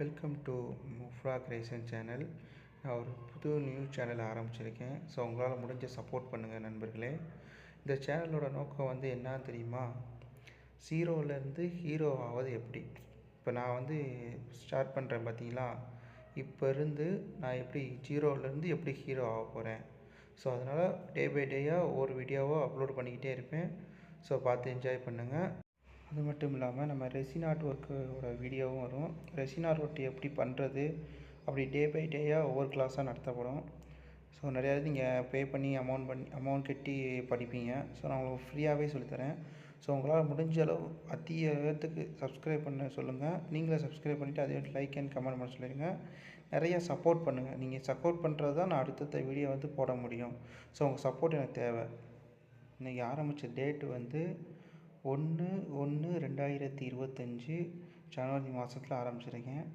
Welcome to முஃப்ரா கிரேசன் channel நான் ஒரு புது நியூஸ் சேனல் ஆரம்பிச்சிருக்கேன். ஸோ உங்களால் முடிஞ்ச சப்போர்ட் பண்ணுங்கள் நண்பர்களே. இந்த சேனலோட நோக்கம் வந்து என்ன தெரியுமா? ஜீரோலேருந்து ஹீரோ ஆவது எப்படி? இப்போ நான் வந்து ஸ்டார்ட் பண்ணுறேன் பார்த்தீங்களா இப்போ இருந்து நான் எப்படி ஜீரோலேருந்து எப்படி ஹீரோ ஆக போகிறேன் ஸோ அதனால் டே பை டேயாக ஒவ்வொரு வீடியோவாக அப்லோட் பண்ணிக்கிட்டே இருப்பேன். ஸோ பார்த்து என்ஜாய் பண்ணுங்கள் அது மட்டும் இல்லாமல் நம்ம ரெசின் ஆர்ட் ஒர்க்கோட வீடியோவும் வரும். ரெசின் ஆர்ட் ஒர்க் எப்படி பண்ணுறது? அப்படி டே பை டேயாக ஒவ்வொரு கிளாஸாக நடத்தப்படும். ஸோ நிறையா நீங்கள் பே பண்ணி அமௌண்ட் பண்ணி அமௌண்ட் கட்டி படிப்பீங்க. ஸோ நான் உங்களுக்கு ஃப்ரீயாகவே சொல்லித்தரேன் ஸோ உங்களால் முடிஞ்ச அளவு அத்திய பேர்த்துக்கு சப்ஸ்கிரைப் பண்ண சொல்லுங்கள் நீங்களே சப்ஸ்கிரைப் பண்ணிவிட்டு அதே லைக் அண்ட் கமெண்ட் பண்ண சொல்லிடுங்க. நிறையா சப்போர்ட் பண்ணுங்கள் நீங்கள் சப்போர்ட் பண்ணுறது தான் நான் அடுத்தடுத்த வீடியோ வந்து போட முடியும். ஸோ உங்கள் சப்போர்ட் எனக்கு தேவை. இன்றைக்கி ஆரம்பித்த டேட்டு வந்து ஒன்று ஒன்று ரெண்டாயிரத்தி இருபத்தஞ்சி ஜனவரி மாதத்தில் ஆரம்பிச்சிருக்கேன்.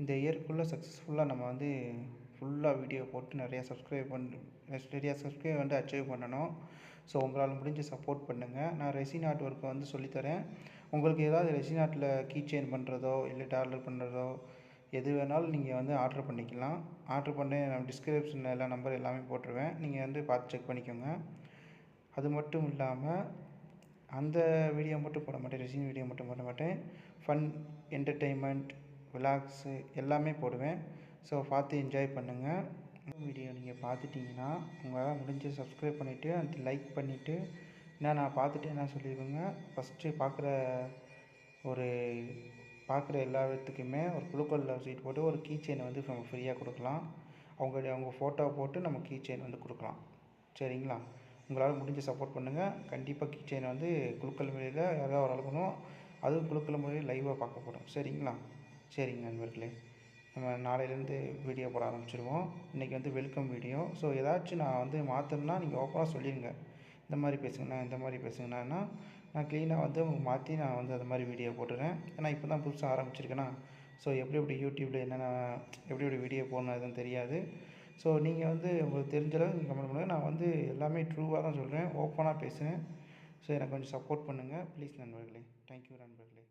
இந்த இயர்க்குள்ளே சக்ஸஸ்ஃபுல்லாக நம்ம வந்து ஃபுல்லாக வீடியோ போட்டு நிறையா சப்ஸ்கிரைப் பண்ணி நிறையா சப்ஸ்கிரைப் வந்து அச்சீவ் பண்ணணும். ஸோ உங்களால் முடிஞ்ச சப்போர்ட் பண்ணுங்கள் நான் ரெசின் ஆர்ட் ஒர்க்கை வந்து சொல்லித்தரேன் உங்களுக்கு ஏதாவது ரெசின் ஆர்ட்டில் கீ செயின் பண்ணுறதோ இல்லை டார்லர் பண்ணுறதோ எது வேணாலும் நீங்கள் வந்து ஆர்டர் பண்ணிக்கலாம். ஆர்டர் பண்ணி நான் டிஸ்கிரிப்ஷனில் எல்லா நம்பர் எல்லாமே போட்டுருவேன். நீங்கள் வந்து பார்த்து செக் பண்ணிக்கோங்க. அது மட்டும் இல்லாமல் அந்த வீடியோ மட்டும் போட மாட்டேன் ரெசின் வீடியோ மட்டும் போட மாட்டேன். ஃபன் என்டர்டெயின்மெண்ட் விலாக்ஸு எல்லாமே போடுவேன். ஸோ பார்த்து என்ஜாய் பண்ணுங்கள் வீடியோ நீங்கள் பார்த்துட்டிங்கன்னா உங்களால் முடிஞ்ச சப்ஸ்கிரைப் பண்ணிவிட்டு அது லைக் பண்ணிவிட்டு என்ன நான் பார்த்துட்டு என்ன சொல்லிடுவேங்க ஃபஸ்ட்டு பார்க்குற ஒரு பார்க்குற எல்லா விதத்துக்குமே ஒரு குழுக்களில் சீட் போட்டு ஒரு கீ செயினை வந்து நம்ம ஃப்ரீயாக கொடுக்கலாம். அவங்களுடைய அவங்க ஃபோட்டோ போட்டு நம்ம கீ செயின் வந்து கொடுக்கலாம். சரிங்களா? உங்களால் முடிஞ்ச சப்போர்ட் பண்ணுங்கள் கண்டிப்பாக கிச்சனை வந்து குழுக்கள் முறையில் யாராவது ஒரு அளவுக்கணும் அதுவும் குழுக்கள் முறையில் லைவாக பார்க்க போகிறோம் சரிங்களா? சரிங்க நண்பர்களே. நம்ம நாளையிலேருந்து வீடியோ போட ஆரம்பிச்சிருவோம். இன்றைக்கி வந்து வெல்கம் வீடியோ ஸோ ஏதாச்சும் நான் வந்து மாற்றணும்னா நீங்கள் ஓப்பனாக சொல்லிடுங்க இந்த மாதிரி பேசுங்கண்ணா இந்த மாதிரி பேசுங்கண்ணா நான் க்ளீனாக வந்து உங்களுக்கு மாற்றி நான் வந்து அது மாதிரி வீடியோ போட்டுறேன். ஏன்னா இப்போ தான் புதுசாக ஆரம்பிச்சிருக்கேன்னா ஸோ எப்படி எப்படி யூடியூப்பில் என்னென்ன எப்படி எப்படி வீடியோ போடணும் எதுவும் தெரியாது. ஸோ நீங்கள் வந்து உங்களுக்கு தெரிஞ்ச அளவு நீங்கள் கமெண்ட் பண்ணுங்கள் நான் வந்து எல்லாமே ட்ரூவாக தான் சொல்கிறேன் ஓப்பனாக பேசுகிறேன் ஸோ எனக்கு கொஞ்சம் சப்போர்ட் பண்ணுங்கள் ப்ளீஸ் நண்பர்களே. தேங்க்யூ நண்பர்களே.